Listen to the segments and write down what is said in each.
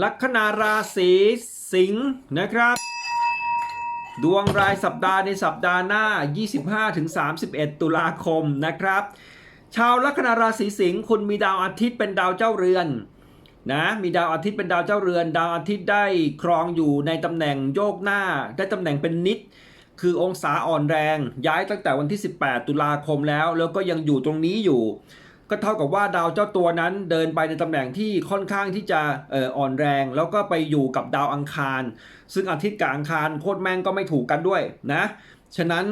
ลัคนาราศีสิงห์นะครับ ดวงรายสัปดาห์ในสัปดาห์หน้า 25-31 ตุลาคมนะครับ ชาวลัคนาราศีสิงห์คุณมีดาวอาทิตย์เป็นดาวเจ้าเรือนนะมีดาวอาทิตย์เป็นดาวเจ้าเรือน ดาวอาทิตย์ได้ครองอยู่ในตำแหน่งโยกหน้า ได้ตำแหน่งเป็นนิด คือองศาอ่อนแรง ย้ายตั้งแต่วันที่ 18 ตุลาคมแล้ว แล้วก็ยังอยู่ตรงนี้อยู่ ก็เท่ากับว่าดาวเจ้าตัวนั้นเดินไปในตำแหน่งที่ค่อนข้างที่จะอ่ออ่อนแรง แล้วก็ไปอยู่กับดาวอังคาร ซึ่งอาทิตย์กับอังคารโคตรแม่งก็ไม่ถูกกันด้วยนะฉะนั้น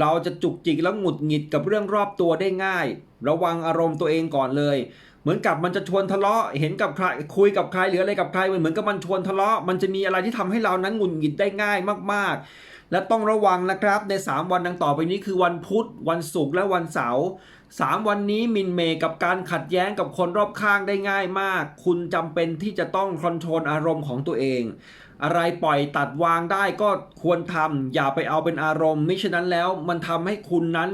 เราจะจุกจิกแล้วหงุดหงิดกับเรื่องรอบตัวได้ง่าย ระวังอารมณ์ตัวเองก่อนเลย เหมือนกับมันจะชวนทะเลาะเห็นกับใครคุยกับใครหรืออะไรกับใครมันเหมือนกับมันชวนทะเลาะมันจะมีอะไรที่ทำให้เรานั้นหงุดหงิดได้ง่ายมากๆ และต้องระวังนะครับใน 3 วันดังต่อไปนี้คือวันพุธ วันศุกร์และวันเสาร์สามวันนี้มินเมย์กับการขัดแย้งกับคนรอบข้างได้ง่ายมาก คุณจำเป็นที่จะต้องคอนโทรลอารมณ์ของตัวเอง อะไรปล่อยตัดวางได้ก็ควรทำอย่าไปเอาเป็นอารมณ์มิฉะนั้นแล้วมันทำให้คุณนั้น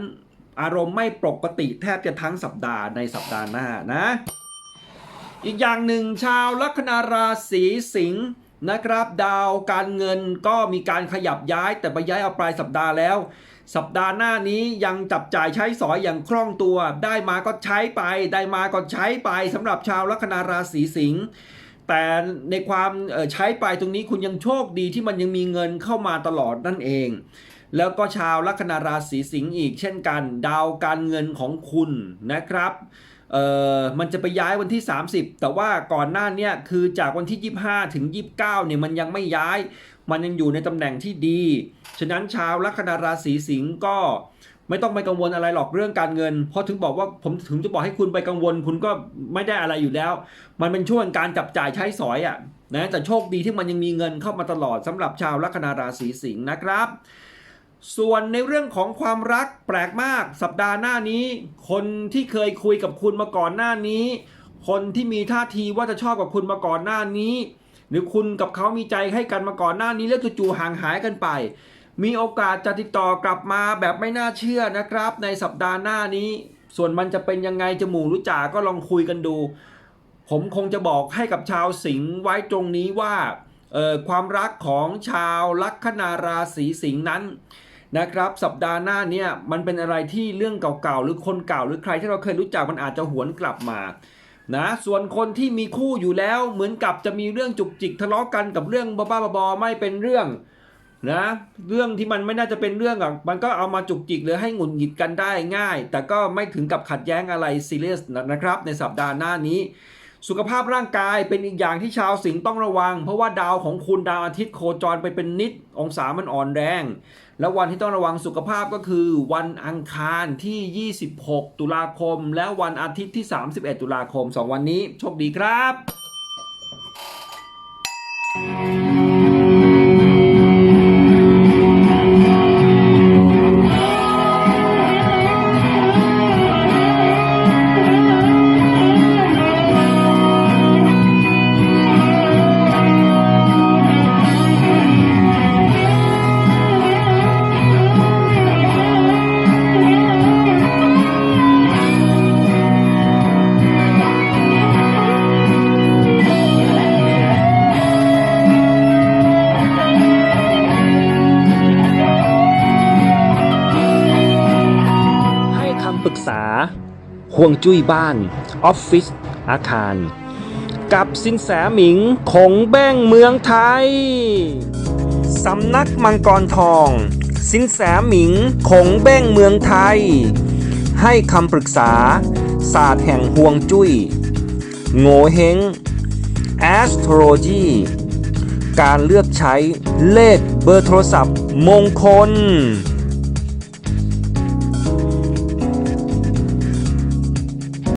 อารมณ์ไม่ปกติแทบจะทั้งสัปดาห์ในสัปดาห์หน้านะ อีกอย่างหนึ่งชาวลัคนาราศีสิงห์ นะครับ ดาวการเงินก็มีการขยับย้ายแต่ไปย้ายเอาปลายสัปดาห์แล้ว สัปดาห์หน้านี้ยังจับจ่ายใช้สอยอย่างคล่องตัว ได้มาก็ใช้ไป ได้มาก็ใช้ไปสำหรับชาวลัคนาราศีสิงห์แต่ในความใช้ไปตรงนี้คุณยังโชคดีที่มันยังมีเงินเข้ามาตลอดนั่นเอง แล้วก็ชาวลัคนาราศีสิงห์อีกเช่นกัน ดาวการเงินของคุณนะครับ เอ่อมันจะไปย้ายวันที่ 30 แต่ว่าก่อนหน้าเนี้คือจากวันที่ 25 ถึง 29เนี่ยมันยังไม่ย้าย มันยังอยู่ในตำแหน่งที่ดี ฉะนั้นชาวลัคนาราศีสิงห์ก็ไม่ต้องไปกังวลอะไรหรอกเรื่องการเงิน เพราะถึงบอกว่าผมถึงจะบอกให้คุณไปกังวล คุณก็ไม่ได้อะไรอยู่แล้ว มันเป็นช่วงการจับจ่ายใช้สอยอะ่ะนะแต่โชคดีที่มันยังมีเงินเข้ามาตลอดสำหรับชาวลัคนาราศีสิงห์นะครับ ส่วนในเรื่องของความรักแปลกมากสัปดาห์หน้านี้ คนที่เคยคุยกับคุณมาก่อนหน้านี้ คนที่มีท่าทีว่าจะชอบกับคุณมาก่อนหน้านี้ หรือคุณกับเขามีใจให้กันมาก่อนหน้านี้แล้วจู่ๆห่างหายกันไป มีโอกาสจะติดต่อกลับมาแบบไม่น่าเชื่อนะครับ ในสัปดาห์หน้านี้ ส่วนมันจะเป็นยังไงจมูกรู้จ่าก็ลองคุยกันดู ผมคงจะบอกให้กับชาวสิงห์ไว้ตรงนี้ว่าความรักของชาวลัคนาราศีสิงห์นั้น นะครับสัปดาห์หน้าเนี่ยมันเป็นอะไรที่เรื่องเก่าๆหรือคนเก่า หรือใครที่เราเคยรู้จักมันอาจจะหวนกลับมานะส่วนคนที่มีคู่อยู่แล้วเหมือนกับจะมีเรื่องจุกจิกทะเลาะกันกับเรื่องบ้าๆบอๆไม่เป็นเรื่องนะเรื่องที่มันไม่น่าจะเป็นเรื่องอะมันก็เอามาจุกจิกหรือให้หงุดหงิดกันได้ง่าย แต่ก็ไม่ถึงกับขัดแย้งอะไรซีเรียสนะครับในสัปดาห์หน้านี้ สุขภาพร่างกายเป็นอีกอย่างที่ชาวสิงห์ต้องระวัง เพราะว่าดาวของคุณดาวอาทิตย์โคจรไปเป็นนิดองศามันอ่อนแรง แล้ววันที่ต้องระวังสุขภาพก็คือ วันอังคารที่ 26 ตุลาคม และวันอาทิตย์ที่ 31 ตุลาคม 2 วันนี้โชคดีครับ ปรึกษาห่วงจุ้ยบ้าน ออฟฟิศอาคาร กับสินแสหมิงคงแบ้งเมืองไทย สำนักมังกรทอง สินแสหมิงคงแบ้งเมืองไทย ให้คำปรึกษา ศาสตร์แห่งห่วงจุ้ย โง่เฮง astrology การเลือกใช้เลขเบอร์โทรศัพท์มงคล